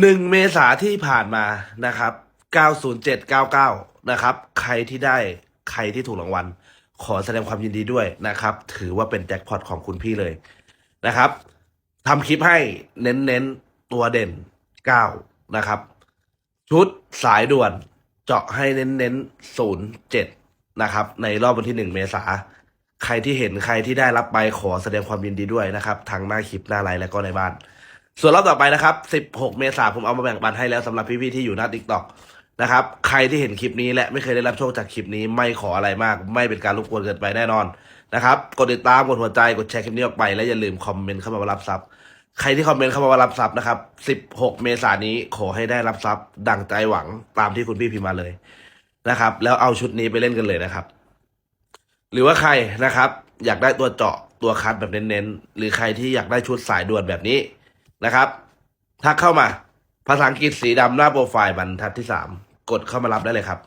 หนึ่งเมษาที่ผ่านมานะครับ 90799 นะครับ ใครที่ได้ใครที่ถูกรางวัล ขอแสดงความยินดีด้วยนะครับ ถือว่าเป็นแจ็คพอตของคุณพี่เลยนะครับทำคลิปให้เน้นๆตัวเด่น 9 นะครับ ชุดสายด่วนเจาะให้เน้นๆ07 นะครับ ในรอบวันที่ 1 เมษา ใครที่เห็นใครที่ได้รับไปขอแสดงความยินดีด้วยนะครับทางหน้าคลิปหน้าไลน์และก็ในบ้าน ส่วนรอบต่อไปนะครับ 16 เมษายนผมเอามาแบ่งปันให้แล้วสำหรับพี่ๆที่อยู่หน้า t ิ k t o k นะครับ ใครที่เห็นคลิปนี้และไม่เคยได้รับโชคจากคลิปนี้ไม่ขออะไรมาก ไม่เป็นการรบกวนเกินไปแน่นอนนะครับ กดติดตามกดหัวใจกดแชร์คลิปนี้ออกไปและอย่าลืมคอมเมนต์เข้ามาว่ารับทรัพย์ ใครที่คอมเมนต์เข้ามาว่ารับทรัพย์นะครับ 16 เมษายนนี้ขอให้ได้รับทรัพย์ ดั่งใจหวังตามที่คุณพี่พิมพ์มาเลยนะครับ แล้วเอาชุดนี้ไปเล่นกันเลยนะครับ หรือว่าใครนะครับ อยากได้ตัวเจาะตัวคัดแบบเน้นๆหรือใครที่อยากได้ชุดสายด่วนแบบนี้ นะครับทักเข้ามา ภาษาอังกฤษสีดำหน้าโปรไฟล์บรรทัดที่สามกดเข้ามารับได้เลยครับ